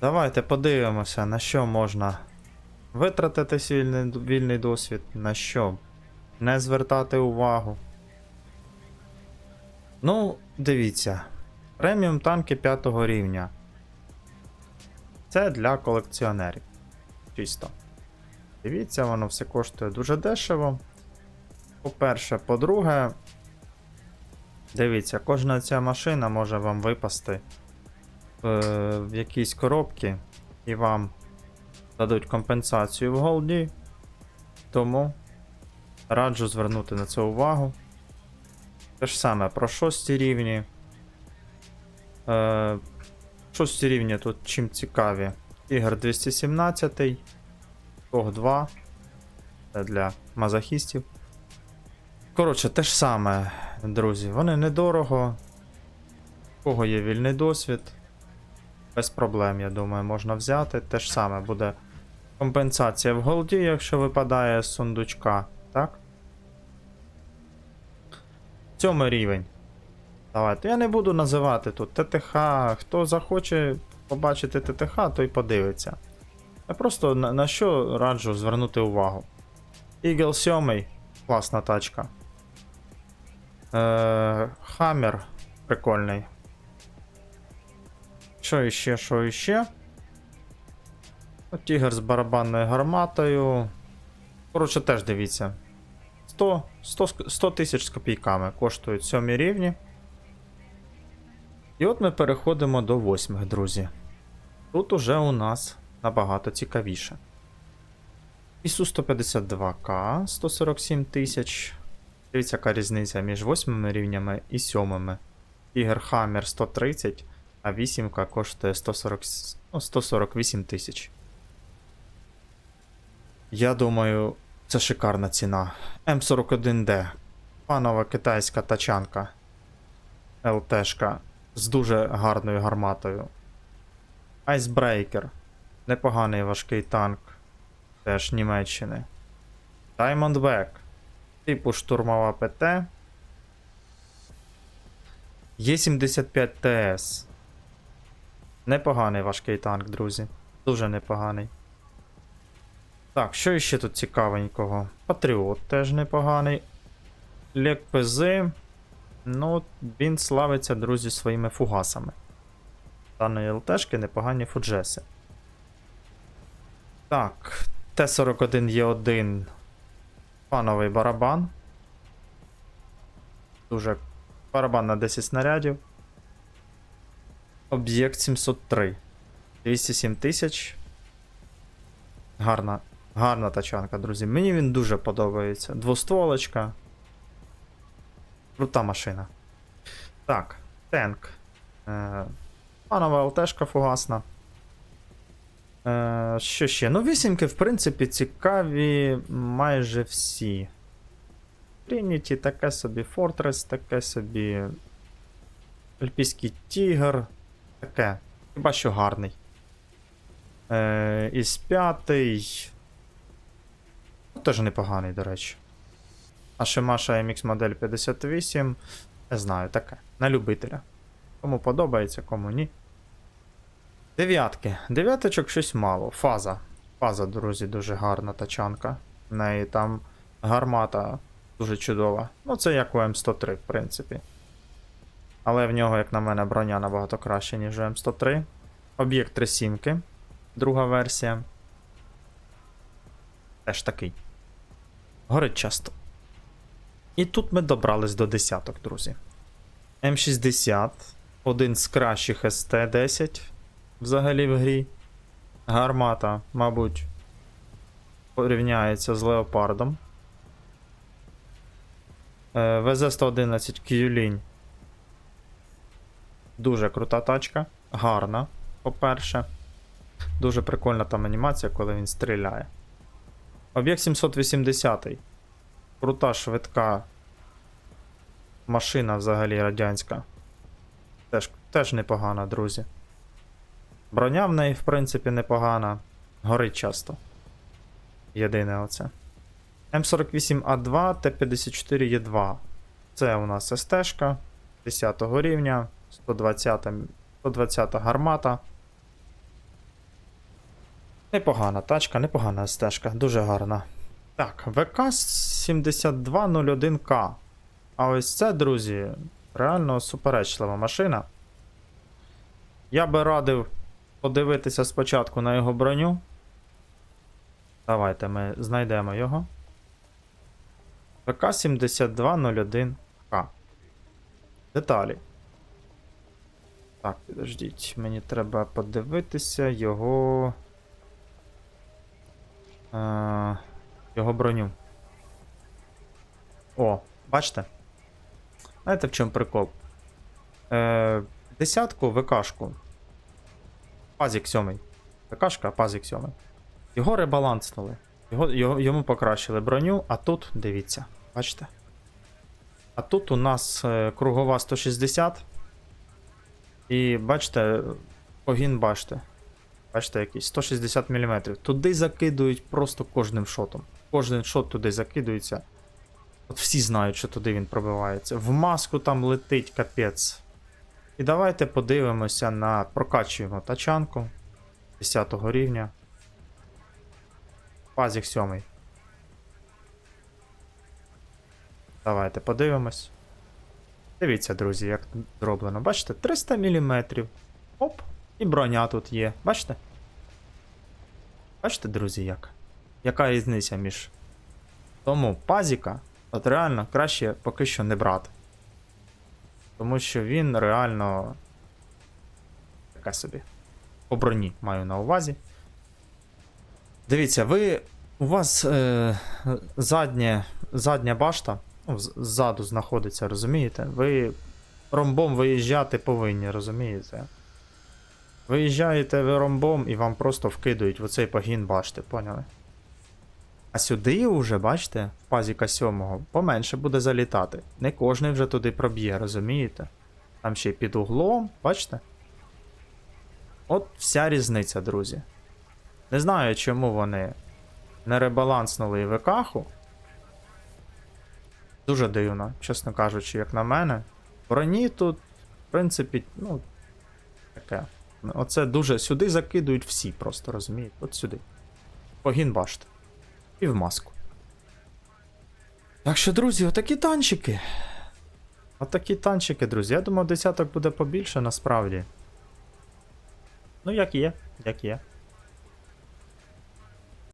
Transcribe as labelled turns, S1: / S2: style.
S1: Давайте подивимося, на що можна витратити вільний, вільний досвід, на що не звертати увагу. Ну, дивіться. Преміум танки 5 рівня. Це для колекціонерів. Чисто. Дивіться, воно все коштує дуже дешево. По-перше, по-друге, дивіться, кожна ця машина може вам випасти в, в якійсь коробці і вам дадуть компенсацію в голді. Тому раджу звернути на це увагу. Те ж саме про шості рівні. Е, шості рівні тут чим цікаві. Ігор 217, Ког 2. Це для мазохістів. Коротше, те ж саме, друзі. Вони недорого. У кого є вільний досвід. Без проблем, я думаю, можна взяти. Те ж саме буде компенсація в голді, якщо випадає з сундучка, так? Сьомий рівень. Давайте. Я не буду називати тут ТТХ. Хто захоче побачити ТТХ, той подивиться. Я просто на, на що раджу звернути увагу. Eagle 7. Класна тачка. Е, Хаммер прикольний. Що іще, що іще? Тігр з барабанною гарматою. Коротше, теж дивіться. 100 100 100 тисяч з копійками коштують сьомі рівні. І от ми переходимо до восьмих, друзі. Тут уже у нас набагато цікавіше. ісу 152К 147 тисяч. Дивіться, яка різниця між восьмими рівнями і сьомими. Ігор Хаммер 130, а вісімка коштує 140, ну, 148 тисяч. Я думаю, це шикарна ціна. М41D. Панова китайська тачанка. ЛТшка з дуже гарною гарматою. Айсбрейкер. Непоганий важкий танк. Теж Німеччини. Diamondback. Типу штурмова ПТ. Є75 ТС. Непоганий важкий танк, друзі. Дуже непоганий. Так, що іще тут цікавенького? Патріот теж непоганий. Лек. Ну, він славиться, друзі, своїми фугасами. Даної ЛТшки непогані фуджеси. Так, Т-41Е1. Пановий барабан. Дуже барабан на 10 снарядів. Об'єкт 703. 207 тисяч. Гарна, гарна тачанка, друзі. Мені він дуже подобається. Двостволочка. Крута машина. Так, тенк. Е, панова ЛТшка фугасна. Е, що ще? Ну, вісімки, в принципі, цікаві майже всі. Trinity, таке собі Fortress, таке собі. Альпійський Тігр. Таке. Хіба що гарний. Е, із п'ятий. Ну, Теж непоганий, до речі. А ще Маша MX модель 58. Не знаю, таке. На любителя. Кому подобається, кому ні. Дев'ятки. Дев'яточок щось мало. Фаза. Фаза, друзі, дуже гарна тачанка. В неї там гармата дуже чудова. Ну, це як у М103, в принципі. Але в нього, як на мене, броня набагато краще, ніж у М103. Об'єкт 3 сімки. Друга версія. Теж такий. Горить часто. І тут ми добрались до десяток, друзі. М60. Один з кращих СТ-10 взагалі в грі. Гармата, мабуть, порівняється з Леопардом. Е, ВЗ-111 Кюлінь. Дуже крута тачка. Гарна, по-перше. Дуже прикольна там анімація, коли він стріляє. Об'єкт 780. Крута, швидка машина взагалі радянська. Теж, теж непогана, друзі. Броня в неї, в принципі, непогана. Горить часто. Єдине оце. М48А2 Т54Е2. Це у нас СТ-шка 10 рівня, 120, 120 гармата. Непогана тачка, непогана стежка, дуже гарна. Так, ВК 7201К. А ось це, друзі, реально суперечлива машина. Я би радив подивитися спочатку на його броню. Давайте ми знайдемо його. ВК 7201К. Деталі. Так, підождіть, мені треба подивитися його. Е, його броню. О, бачите? Знаєте, в чому прикол? Е, десятку ВКшку. Пазік сьомий. ВКшка, пазік сьомий. Його ребаланснули. Його, його, йому покращили броню, а тут, дивіться, бачите? А тут у нас е, кругова 160. І бачите, погін бачите. Бачите, якийсь 160 мм. Туди закидують просто кожним шотом. Кожен шот туди закидується. От всі знають, що туди він пробивається. В маску там летить капець. І давайте подивимося на прокачуємо тачанку 10 рівня. Пазік 7. Давайте подивимось. Дивіться, друзі, як зроблено. Бачите, 300 мм. Оп, і броня тут є. Бачите? Бачите, друзі, як? Яка різниця між. Тому пазіка, от реально краще поки що не брати. Тому що він реально. Така собі. По броні маю на увазі. Дивіться, ви. У вас е, заднє, задня башта ну, ззаду знаходиться, розумієте? Ви ромбом виїжджати повинні, розумієте? Виїжджаєте ви ромбом і вам просто вкидують в оцей погін башти, поняли? А сюди уже, бачите, в пазіка 7 поменше буде залітати. Не кожен вже туди проб'є, розумієте? Там ще й під углом, бачите? От вся різниця, друзі. Не знаю, чому вони не ребаланснули ВКху. Дуже дивно, чесно кажучи, як на мене. Броні тут, в принципі, ну, таке. Оце дуже сюди закидують всі, просто розумієте? От сюди. Погін башти. І в маску. Так що, друзі, отакі танчики. Отакі танчики, друзі. Я думав, десяток буде побільше насправді. Ну, як є, як є.